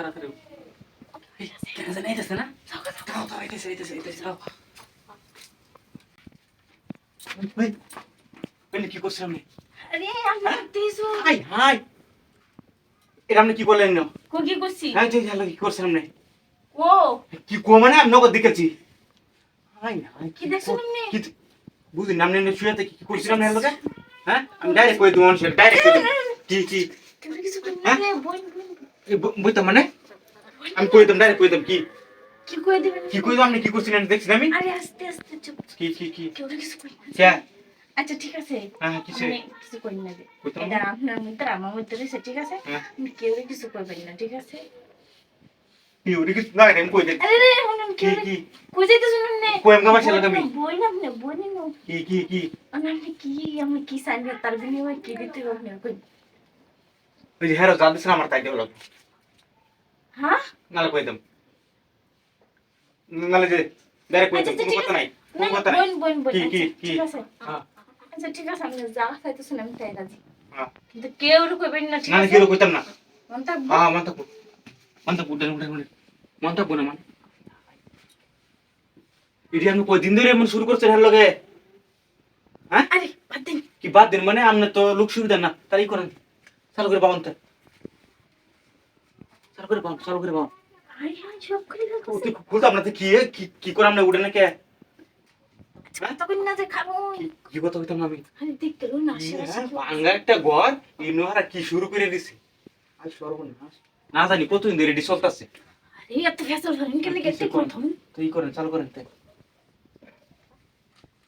তাড়াতাড়ি উঠ। এই, কেন জানি আইতাছে না? দাও, দাও, দাও। ওই, ওই, ওই, কি করছেন আপনি? Hi, hi. এটা আপনি কি করলেন? কো কি করছি হ্যাঁ, কি করছেন আপনি? ও কি কো মানে আমি নগদ দেখেছি হাই, হাই, কি দেখছেন আপনি? কি- বুঝলি না, আপনি এমনি শুয়ে থেকে কি করছিলাম না লগে? হ্যাঁ আমি ডাইরেক্ট কই মানুষের ডাইরেক্ট কি কি কিছু রে বোন এই মানে? আমি কই দেব ডাইরেক্ট কই দেব কি? কি কই দিবেন কি কই আপনি কি করছিলেন দেখছিলেন আমি? আরে আস্তে আস্তে চুপ কি কি কি? কেউ কিছু কই না। আচ্ছা ঠিক আছে। হ্যাঁ কিসে আপনি কিছু কই না এটা আপনার মধ্যে আমার মধ্যে রয়েছে ঠিক আছে? হ্যাঁ। আপনি কেউ কিছু করবেন না ঠিক আছে? কি ওরে কি না আমি কই দেব? আরে রে শুনুন কি কেউ কি? কই যাইতে শুনুন নে? কই আমি কামার ছেলে আমি? বই না আপনি বই না কি কি কি? আপনি কি আমি কি সাইন তার বিনিময়ে কি দিতে আপনি কই ওই যে হেরো জানতেছ আমার তাই দেব হ্যাঁ? নালে কই দেব নালে যে ডাইরেক্ট কই আচ্ছা দেব আচ্ছা, কোনো কথা নাই। কোনো কথা নাই। বোন বোন কি, কি, আচ্ছা, কি? আছে। হ্যাঁ। আচ্ছা ঠিক আছে আপনি যা চাইতেছেন আমি তাই রাজি। হ্যাঁ। কিন্তু কেউ কইবেন না ঠিক না আছে? কি কইতাম না। মন থাকব হ্যাঁ মান থাকব মান থাকব উঠেন উঠেন মান থাকব না মান। এটি আমি কই দিন ধরে এমন শুরু করছেন হের লগে? হ্যাঁ? আরে বাদ দিন। কি বাদ দিন মানে? আপনি তো লোক সুবিধা না তাই করেন। চালু করে তো। চালু করে পাবেন চালু করে ও তুই খুলতে আপনার কি কি কি করে আপনি উঠেন না কে তখন না যে খাব। কি- কি কথা কইতাম না আমি? আরে দেখতে রুন কি আসে আসে ভাঙ্গা একটা ঘর ইনোহারা কি শুরু করে দিছে? আজ সর্বনাশ। না জানি কতদিন ধরে এটি চলতেছে? আরে এত ফেসল ধরেন কেন গেতে করেন চালু করেন তাই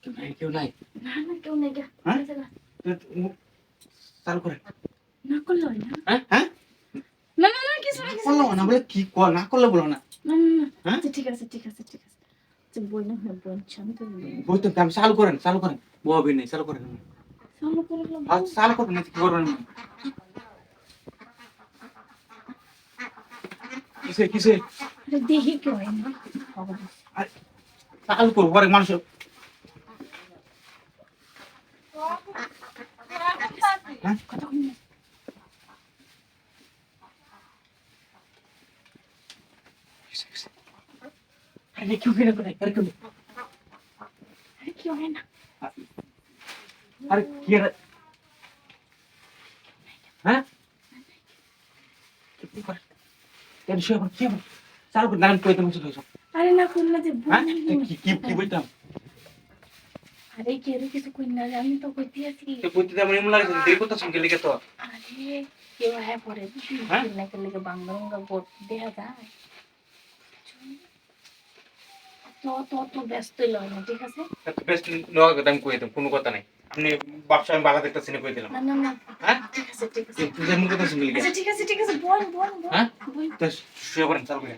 কেউ নাই কেউ নাই? না না কেউ নেই গা হ্যাঁ? চালু করেন করলে হয় না? হ্যাঁ? হ্যাঁ? না না না কিছু না কিছু না বলে কি কর না করলে বলো না। না না না হ্যাঁ? আচ্ছা ঠিক আছে ঠিক আছে ঠিক আছে। আচ্ছা বই না হয় বোন শান্ত বই। বলতে আমি চালু করেন চালু করেন। বহাবি নেই চালু করেন। চালু করে দিলাম। আচ্ছা চালু করেন কি করবেন? কিসে কিসে? দেখি কেউ হয় না। খবর চালু করব মানুষ হ্যাঁ কথা কই না কিসে, কিসে? আরে কেউ কিনে করে আরে কেউ আরে কেউ হয় না আরে কি হ্যাঁ কি করে কেন শুয়ে পড়, কি হবে? চালু করে নাম কইতে মুছে লইছো আরে না করলে যে কি কি কি বইতাম আরে কেউ কিছু কই না রে, আমি তো কইতে আছি তো বইতে তেমন এমন লাগে দেরি করতে শুনকে লিখে তো আরে কেউ হ্যাঁ পরে হ্যাঁ? না করলে কি বাংলা বাংলা দেখা যায় তো তো তো লয় না ঠিক আছে? বেস্ট নেওয়ার কথা আমি কইতাম কোনো কথা নাই। আপনি ব্যবসা আমি বাধা দেখতেছি না কই দিলাম। না না না হ্যাঁ? ঠিক আছে ঠিক আছে। তুই যেমন কথা শুনলি আচ্ছা ঠিক আছে ঠিক আছে বোন বোন বোন হ্যাঁ? শুয়ে পড়েন চালু করে